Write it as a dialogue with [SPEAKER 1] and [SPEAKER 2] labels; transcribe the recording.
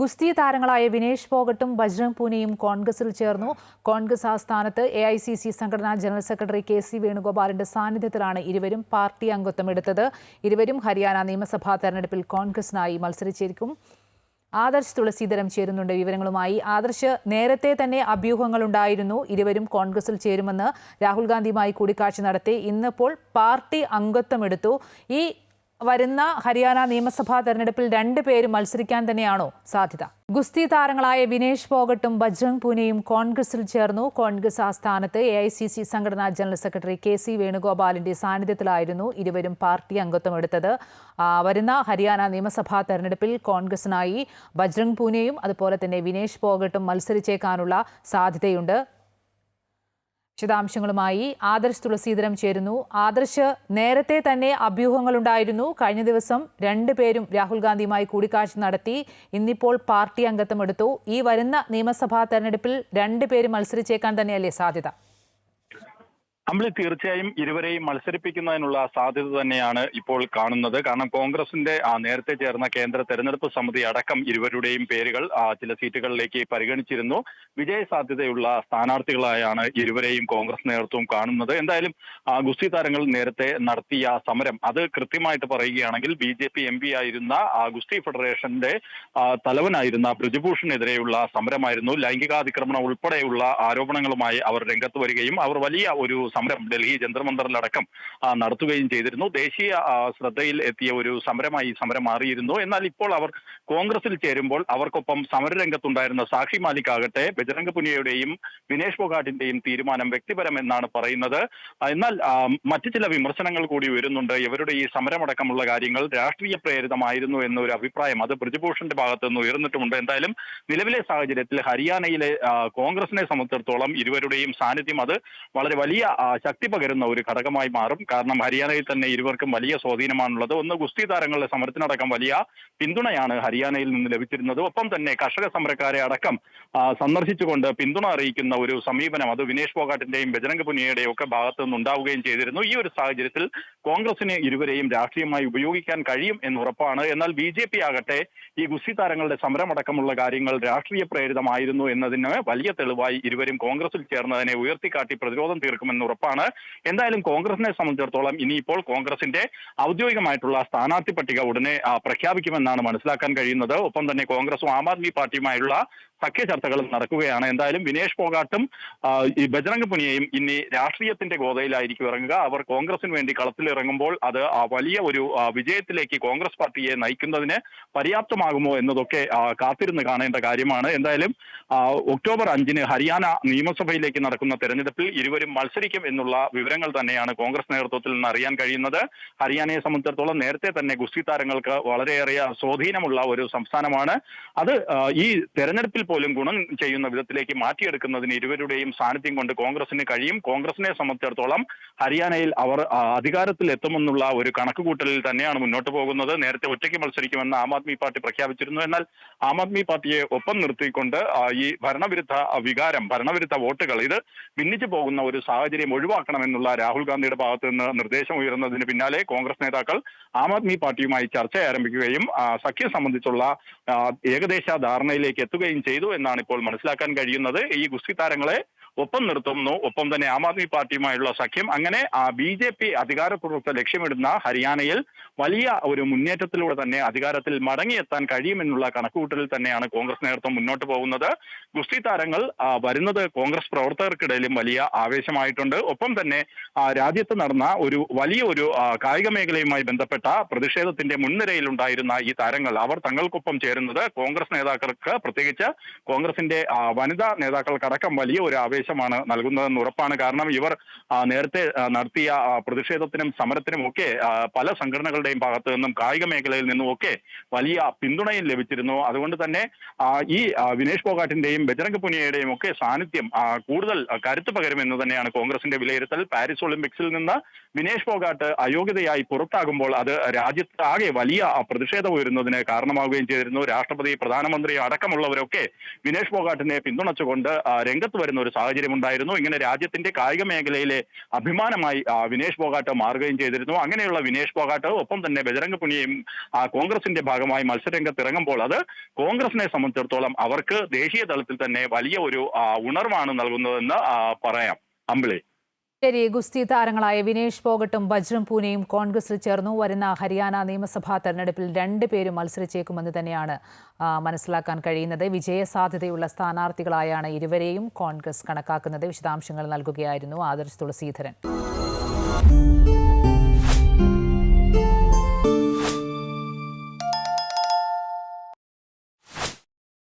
[SPEAKER 1] ഗുസ്തി താരങ്ങളായ വിനേഷ് ഫോഗട്ടും ബജ്രംഗ് പൂനെയും കോൺഗ്രസിൽ ചേർന്നു. കോൺഗ്രസ് ആസ്ഥാനത്ത് എ ഐ സി സി സംഘടനാ ജനറൽ സെക്രട്ടറി കെ സി വേണുഗോപാലിന്റെ സാന്നിധ്യത്തിലാണ് ഇരുവരും പാർട്ടി അംഗത്വം എടുത്തത്. ഇരുവരും ഹരിയാന നിയമസഭാ തെരഞ്ഞെടുപ്പിൽ കോൺഗ്രസിനായി മത്സരിച്ചിരിക്കും. ആദർശ് തുളസീധരം ചേരുന്നുണ്ട് വിവരങ്ങളുമായി. ആദർശ് നേരത്തെ തന്നെ അഭ്യൂഹങ്ങൾ ഉണ്ടായിരുന്നു. ഇരുവരും കോൺഗ്രസിൽ ചേരുമെന്ന് രാഹുൽ ഗാന്ധിയുമായി കൂടിക്കാഴ്ച നടത്തി. ഇന്നിപ്പോൾ പാർട്ടി അംഗത്വം എടുത്തു. ഈ വരുന്ന ഹരിയാന നിയമസഭാ തെരഞ്ഞെടുപ്പിൽ രണ്ടു പേര് മത്സരിക്കാൻ തന്നെയാണോ സാധ്യത? ഗുസ്തി താരങ്ങളായ വിനേഷ് ഫോഗട്ടും ബജ്രംഗ് പൂനെയും കോൺഗ്രസിൽ ചേർന്നു. കോൺഗ്രസ് ആസ്ഥാനത്ത് എ ഐ സി സി സംഘടനാ ജനറൽ സെക്രട്ടറി കെ സി വേണുഗോപാലിന്റെ സാന്നിധ്യത്തിലായിരുന്നു ഇരുവരും പാർട്ടി അംഗത്വം എടുത്തത്. വരുന്ന ഹരിയാന നിയമസഭാ തെരഞ്ഞെടുപ്പിൽ കോൺഗ്രസിനായി ബജ്രംഗ് പൂനെയും അതുപോലെ തന്നെ വിനേഷ് ഫോഗട്ടും മത്സരിച്ചേക്കാനുള്ള സാധ്യതയുണ്ട്. വിശദാംശങ്ങളുമായി ആദർശ് തുളസീധരം ചേരുന്നു. ആദർശ് നേരത്തെ തന്നെ അഭ്യൂഹങ്ങളുണ്ടായിരുന്നു. കഴിഞ്ഞ ദിവസം രണ്ടു പേരും രാഹുൽ ഗാന്ധിയുമായി കൂടിക്കാഴ്ച നടത്തി. ഇന്നിപ്പോൾ പാർട്ടി അംഗത്വം എടുത്തു. ഈ വരുന്ന നിയമസഭാ തെരഞ്ഞെടുപ്പിൽ രണ്ടുപേരും മത്സരിച്ചേക്കാൻ തന്നെയല്ലേ സാധ്യത?
[SPEAKER 2] അമ്പിളി തീർച്ചയായും ഇരുവരെയും മത്സരിപ്പിക്കുന്നതിനുള്ള സാധ്യത തന്നെയാണ് ഇപ്പോൾ കാണുന്നത്. കാരണം കോൺഗ്രസിന്റെ നേരത്തെ ചേർന്ന കേന്ദ്ര തെരഞ്ഞെടുപ്പ് സമിതി അടക്കം ഇരുവരുടെയും പേരുകൾ ചില സീറ്റുകളിലേക്ക് പരിഗണിച്ചിരുന്നു. വിജയ സാധ്യതയുള്ള സ്ഥാനാർത്ഥികളായാണ് ഇരുവരെയും കോൺഗ്രസ് നേതൃത്വം കാണുന്നത്. എന്തായാലും ഗുസ്തി താരങ്ങൾ നേരത്തെ നടത്തിയ സമരം അത് കൃത്യമായിട്ട് പറയുകയാണെങ്കിൽ B J P M P ആയിരുന്ന ഗുസ്തി ഫെഡറേഷന്റെ തലവനായിരുന്ന ബ്രിജഭൂഷണെതിരെയുള്ള സമരമായിരുന്നു. ലൈംഗികാതിക്രമണം ഉൾപ്പെടെയുള്ള ആരോപണങ്ങളുമായി അവർ രംഗത്ത് വരികയും അവർ വലിയ ഒരു സമരം ഡൽഹി ജന്തർമന്ദറിലടക്കം നടത്തുകയും ചെയ്തിരുന്നു. ദേശീയ ശ്രദ്ധയിൽ എത്തിയ ഒരു സമരമായി സമരം മാറിയിരുന്നു. എന്നാൽ ഇപ്പോൾ അവർ കോൺഗ്രസിൽ ചേരുമ്പോൾ അവർക്കൊപ്പം സമരരംഗത്തുണ്ടായിരുന്ന സാക്ഷി മാലിക് ആകട്ടെ ബജരംഗ പുനിയയുടെയും വിനേഷ് ഫോഗാട്ടിന്റെയും തീരുമാനം വ്യക്തിപരമെന്നാണ് പറയുന്നത്. എന്നാൽ മറ്റു ചില വിമർശനങ്ങൾ കൂടി വരുന്നുണ്ട് ഇവരുടെ ഈ സമരമടക്കമുള്ള കാര്യങ്ങൾ രാഷ്ട്രീയ പ്രേരിതമായിരുന്നു എന്നൊരു അഭിപ്രായം. അത് ബ്രിജ്ഭൂഷന്റെ ഭാഗത്ത് നിന്ന് ഉയർന്നിട്ടുമുണ്ട്. എന്തായാലും നിലവിലെ സാഹചര്യത്തിൽ ഹരിയാനയിലെ കോൺഗ്രസിനെ സംബന്ധിച്ചിടത്തോളം ഇരുവരുടെയും സാന്നിധ്യം അത് വളരെ വലിയ ശക്തി പകരുന്ന ഒരു ഘടകമായി മാറും. കാരണം ഹരിയാനയിൽ തന്നെ ഇരുവർക്കും വലിയ സ്വാധീനമാണുള്ളത്. ഒന്ന് ഗുസ്തി താരങ്ങളുടെ സമരത്തിനടക്കം വലിയ പിന്തുണയാണ് ഹരിയാനയിൽ നിന്ന് ലഭിച്ചിരുന്നത്. ഒപ്പം തന്നെ കർഷക സമരക്കാരെ അടക്കം സന്ദർശിച്ചുകൊണ്ട് പിന്തുണ അറിയിക്കുന്ന ഒരു സമീപനം അത് വിനേഷ് ഫോഗാട്ടിന്റെയും ബജരംഗ പുനിയയുടെയും ഒക്കെ ഭാഗത്തു നിന്നുണ്ടാവുകയും ചെയ്തിരുന്നു. ഈ ഒരു സാഹചര്യത്തിൽ കോൺഗ്രസിന് ഇരുവരെയും രാഷ്ട്രീയമായി ഉപയോഗിക്കാൻ കഴിയും എന്ന് ഉറപ്പാണ്. എന്നാൽ ബി ജെ പി ആകട്ടെ ഈ ഗുസ്തി താരങ്ങളുടെ സമരമടക്കമുള്ള കാര്യങ്ങൾ രാഷ്ട്രീയ പ്രേരിതമായിരുന്നു എന്നതിന് വലിയ തെളിവായി ഇരുവരും കോൺഗ്രസിൽ ചേർന്നതിനെ ഉയർത്തിക്കാട്ടി പ്രതിരോധം തീർക്കുമെന്ന് ഉറപ്പാണ്. എന്തായാലും കോൺഗ്രസിനെ സംബന്ധിച്ചിടത്തോളം ഇനിയിപ്പോൾ കോൺഗ്രസിന്റെ ഔദ്യോഗികമായിട്ടുള്ള സ്ഥാനാർത്ഥി പട്ടിക ഉടനെ പ്രഖ്യാപിക്കുമെന്നാണ് മനസ്സിലാക്കാൻ കഴിയുന്നത്. ഒപ്പം തന്നെ കോൺഗ്രസും ആം ആദ്മി പാർട്ടിയുമായുള്ള സഖ്യ ചർച്ചകളും നടക്കുകയാണ്. എന്തായാലും വിനേഷ് ഫോഗാട്ടും ഈ ബജറംഗ് പുനിയയും ഇനി രാഷ്ട്രീയത്തിന്റെ ഗോതയിലായിരിക്കും ഇറങ്ങുക. അവർ കോൺഗ്രസിന് വേണ്ടി കളത്തിലിറങ്ങുമ്പോൾ അത് വലിയ ഒരു വിജയത്തിലേക്ക് കോൺഗ്രസ് പാർട്ടിയെ നയിക്കുന്നതിന് പര്യാപ്തമാകുമോ എന്നതൊക്കെ കാത്തിരുന്ന് കാണേണ്ട കാര്യമാണ്. എന്തായാലും ഒക്ടോബർ അഞ്ചിന് ഹരിയാന നിയമസഭയിലേക്ക് നടക്കുന്ന തെരഞ്ഞെടുപ്പിൽ ഇരുവരും മത്സരിക്കും എന്നുള്ള വിവരങ്ങൾ തന്നെയാണ് കോൺഗ്രസ് നേതൃത്വത്തിൽ നിന്ന് അറിയാൻ കഴിയുന്നത്. ഹരിയാനയെ സംബന്ധിച്ചിടത്തോളം നേരത്തെ തന്നെ ഗുസ്തി താരങ്ങൾക്ക് വളരെയേറെ സ്വാധീനമുള്ള ഒരു സംസ്ഥാനമാണ്. അത് ഈ തെരഞ്ഞെടുപ്പിൽ പോലും ഗുണം ചെയ്യുന്ന വിധത്തിലേക്ക് മാറ്റിയെടുക്കുന്നതിന് ഇരുവരുടെയും സാന്നിധ്യം കൊണ്ട് കോൺഗ്രസിന് കഴിയും. കോൺഗ്രസിനെ സംബന്ധിച്ചിടത്തോളം ഹരിയാനയിൽ അവർ അധികാരത്തിൽ എത്തുമെന്നുള്ള ഒരു കണക്കുകൂട്ടലിൽ തന്നെയാണ് മുന്നോട്ട് പോകുന്നത്. നേരത്തെ ഒറ്റയ്ക്ക് മത്സരിക്കുമെന്ന് ആം ആദ്മി പാർട്ടി പ്രഖ്യാപിച്ചിരുന്നു. എന്നാൽ ആം ആദ്മി പാർട്ടിയെ ഒപ്പം നിർത്തിക്കൊണ്ട് ഈ ഭരണവിരുദ്ധ വികാരം ഭരണവിരുദ്ധ വോട്ടുകൾ ഇത് ഭിന്നിച്ചു പോകുന്ന ഒരു സാഹചര്യം ഒഴിവാക്കണമെന്നുള്ള രാഹുൽ ഗാന്ധിയുടെ ഭാഗത്ത് നിന്ന് നിർദ്ദേശം ഉയർന്നതിന് പിന്നാലെ കോൺഗ്രസ് നേതാക്കൾ ആം ആദ്മി പാർട്ടിയുമായി ചർച്ച ആരംഭിക്കുകയും സഖ്യം സംബന്ധിച്ചുള്ള ഏകദേശ ധാരണയിലേക്ക് എത്തുകയും ചെയ്തു. എന്നാണ് ഇപ്പോൾ മനസ്സിലാക്കാൻ കഴിയുന്നത്. ഈ ഗുസ്തി താരങ്ങളെ ഒപ്പം നിർത്തുന്നു. ഒപ്പം തന്നെ ആം ആദ്മി പാർട്ടിയുമായുള്ള സഖ്യം. അങ്ങനെ ആ ബി ജെ പി അധികാരപൂർവത്തെ ലക്ഷ്യമിടുന്ന ഹരിയാനയിൽ വലിയ ഒരു മുന്നേറ്റത്തിലൂടെ തന്നെ അധികാരത്തിൽ മടങ്ങിയെത്താൻ കഴിയുമെന്നുള്ള കണക്കുകൂട്ടലിൽ തന്നെയാണ് കോൺഗ്രസ് നേതൃത്വം മുന്നോട്ട് പോകുന്നത്. ഗുസ്തി താരങ്ങൾ വരുന്നത് കോൺഗ്രസ് പ്രവർത്തകർക്കിടയിലും വലിയ ആവേശമായിട്ടുണ്ട്. ഒപ്പം തന്നെ രാജ്യത്ത് നടന്ന ഒരു വലിയ ഒരു കായിക മേഖലയുമായി ബന്ധപ്പെട്ട പ്രതിഷേധത്തിന്റെ മുൻനിരയിലുണ്ടായിരുന്ന ഈ താരങ്ങൾ അവർ തങ്ങൾക്കൊപ്പം ചേരുന്നത് കോൺഗ്രസ് നേതാക്കൾക്ക് പ്രത്യേകിച്ച് കോൺഗ്രസിന്റെ വനിതാ നേതാക്കൾക്കടക്കം വലിയ ഒരു ആവേശമാണ് നൽകുന്നതെന്ന് ഉറപ്പാണ്. കാരണം ഇവർ നേരത്തെ നടത്തിയ പ്രതിഷേധത്തിനും സമരത്തിനും ഒക്കെ പല സംഘടനകളുടെയും ഭാഗത്ത് നിന്നും കായിക മേഖലയിൽ നിന്നും ഒക്കെ വലിയ പിന്തുണയും ലഭിച്ചിരുന്നു. അതുകൊണ്ട് തന്നെ ഈ വിനേഷ് ഫോഗാട്ടിന്റെയും ബജരംഗ് പുനിയയുടെയും ഒക്കെ സാന്നിധ്യം കൂടുതൽ കരുത്തു പകരുമെന്ന് തന്നെയാണ് കോൺഗ്രസിന്റെ വിലയിരുത്തൽ. പാരീസ് ഒളിമ്പിക്സിൽ നിന്ന് വിനേഷ് ഫോഗാട്ട് അയോഗ്യതയായി പുറത്താകുമ്പോൾ അത് രാജ്യത്ത് ആകെ വലിയ പ്രതിഷേധം ഉയരുന്നതിന് കാരണമാവുകയും ചെയ്തിരുന്നു. രാഷ്ട്രപതി പ്രധാനമന്ത്രി അടക്കമുള്ളവരൊക്കെ വിനേഷ് ഫോഗാട്ടിനെ പിന്തുണച്ചുകൊണ്ട് രംഗത്ത് വരുന്ന ഒരു സാഹചര്യം സാഹചര്യം ഉണ്ടായിരുന്നു ഇങ്ങനെ രാജ്യത്തിന്റെ കായിക മേഖലയിലെ അഭിമാനമായി വിനേഷ് ഫോഗാട്ട് മാറുകയും ചെയ്തിരുന്നു. അങ്ങനെയുള്ള വിനേഷ് ഫോഗാട്ട് ഒപ്പം തന്നെ ബജരംഗ പുനിയയും കോൺഗ്രസിന്റെ ഭാഗമായി മത്സരരംഗത്ത് ഇറങ്ങുമ്പോൾ അത് കോൺഗ്രസിനെ സംബന്ധിച്ചിടത്തോളം അവർക്ക് ദേശീയ തലത്തിൽ തന്നെ വലിയ ഒരു ഉണർവാണ് നൽകുന്നതെന്ന് പറയാം. അമ്പിളി.
[SPEAKER 1] ശരി ഗുസ്തി താരങ്ങളായ വിനേഷ് ഫോഗട്ടും ബജ്രം പൂനെയും കോൺഗ്രസിൽ ചേർന്നു. വരുന്ന ഹരിയാന നിയമസഭാ തെരഞ്ഞെടുപ്പിൽ രണ്ട് പേരും മത്സരിച്ചേക്കുമെന്ന് തന്നെയാണ് മനസ്സിലാക്കാൻ കഴിയുന്നത്. വിജയസാധ്യതയുള്ള സ്ഥാനാർത്ഥികളായാണ് ഇരുവരെയും കോൺഗ്രസ് കണക്കാക്കുന്നത്. വിശദാംശങ്ങൾ നൽകുകയായിരുന്നു ആദർശ് തുളസീധരൻ.